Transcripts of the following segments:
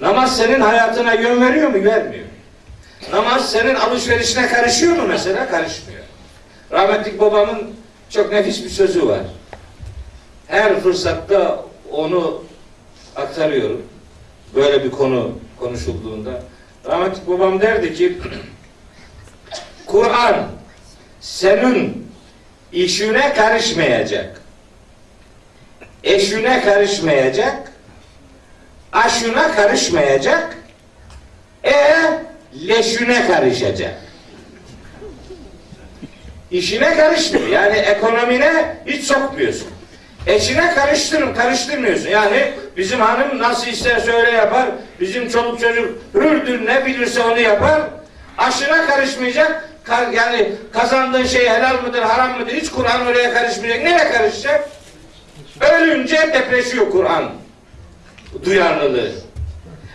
Namaz senin hayatına yön veriyor mu? Vermiyor. Namaz senin alışverişine karışıyor mu mesela? Karışmıyor. Rahmetlik babamın çok nefis bir sözü var. Her fırsatta onu aktarıyorum. Böyle bir konu konuşulduğunda. Rahmetlik babam derdi ki Kur'an senin işine karışmayacak. Eşine karışmayacak. Aşına karışmayacak. E leşüne karışacak. İşine karışmıyor. Yani ekonomine hiç sokmuyorsun. Eşine karıştırın, karıştırmıyorsun. Yani bizim hanım nasıl isterse öyle yapar. Bizim çoluk çocuk hürdür ne bilirse onu yapar. Aşına karışmayacak. Ka- yani kazandığın şey helal mıdır, haram mıdır? Hiç Kur'an oraya karışmayacak. Nereye karışacak? Ölünce depreşiyor Kur'an. Duyarlılığı.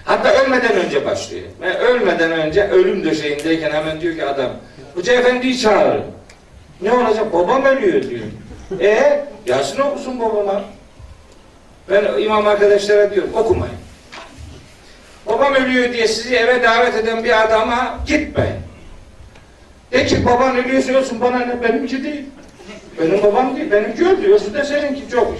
Hatta ölmeden önce başlıyor. Ve ölmeden önce ölüm döşeğindeyken hemen diyor ki adam Hoca efendiyi çağırın. Ne olacak? Babam ölüyor diyor. E Yasin okusun babama. Ben imam arkadaşlara diyorum okumayın. Babam ölüyor diye sizi eve davet eden bir adama gitmeyin. De ki baban ölüyorsa ölsün bana ne benimki değil. Benim babam değil. Benimki öldü. Ölsün de seninki çok.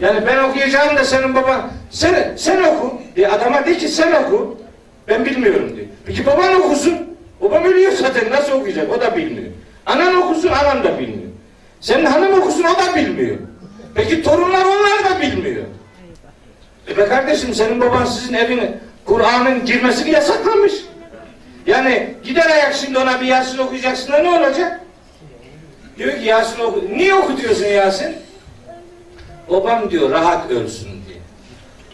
Yani ben okuyacağım da senin baban sen, sen oku. E adama de ki sen oku. Ben bilmiyorum diyor. Peki baban okusun. Babam ölüyor zaten nasıl okuyacak o da bilmiyor. Anan okusun anan da bilmiyor. Senin hanım okusun o da bilmiyor. Peki torunlar onlar da bilmiyor. E be kardeşim senin baban sizin evine Kur'an'ın girmesini yasaklamış. Yani gider ayak şimdi ona bir Yasin okuyacaksın da ne olacak? Diyor ki Yasin oku. Niye okutuyorsun Yasin? Babam diyor rahat ölsün.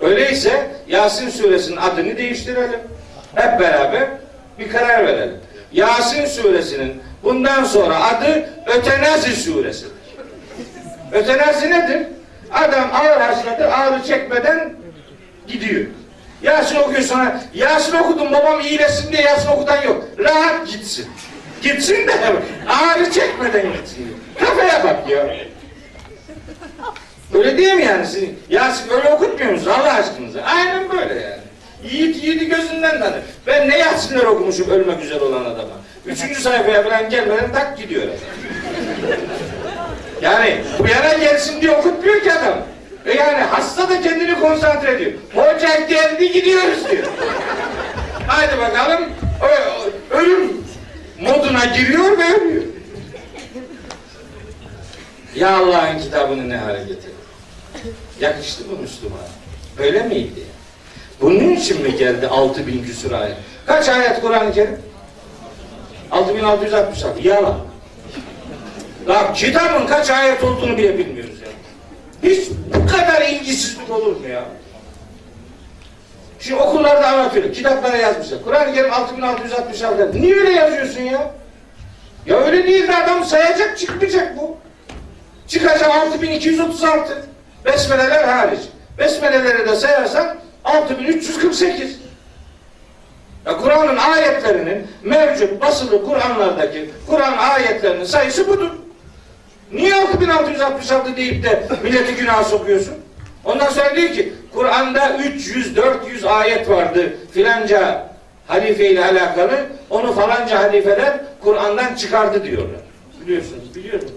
Öyleyse Yasin suresinin adını değiştirelim. Hep beraber bir karar verelim. Yasin suresinin bundan sonra adı Ötenazi suresidir. Ötenazi nedir? Adam ağır hastadır, ağrı çekmeden gidiyor. Yasin okuyor sonra, Yasin okudum babam iyileşsin diye Yasin okudan yok. Rahat gitsin. Gitsin de ağrı çekmeden gitsin. Kafaya bak ya. Öyle değil mi yani? Siz, Yasin öyle okutmuyor musunuz Allah aşkınıza? Aynen böyle yani. Yiğit yiğidi gözünden tanır. Ben ne Yasinler okumuşum ölmek üzere olan adama. Üçüncü sayfaya falan gelmeden tak gidiyor. Yani bu yana gelsin diye okutmuyor ki adam. E yani hasta da kendini konsantre ediyor. Hoca geldi gidiyoruz diyor. Haydi bakalım ö- ö- ölüm moduna giriyor ve ölüyor. Ya Allah'ın kitabını ne hale getirdi. Yakıştı mı Müslüman? Öyle miydi? Bunun için mi geldi 6000 küsur ayet? Kaç ayet Kur'an-ı Kerim? 6666. Yalan. Ya kitabın kaç ayet olduğunu bile bilmiyoruz ya. Hiç bu kadar ilgisizlik olur mu ya? Şimdi okullarda anlatıyor. Kitaplara yazmışlar. Kur'an-ı Kerim 6666. Niye öyle yazıyorsun ya? Ya öyle değil de adam sayacak çıkmayacak bu. Çıkacak 6236. Besmeleler hariç. Besmeleleri de sayarsan 6348. Ya Kur'an'ın ayetlerinin mevcut basılı Kur'anlardaki Kur'an ayetlerinin sayısı budur. Niye 6666 deyip de milleti günah sokuyorsun? Ondan sonra diyor ki Kur'an'da 300-400 ayet vardı filanca halife ile alakalı onu falanca halifeler Kur'an'dan çıkardı diyorlar. Biliyorsunuz, biliyorum.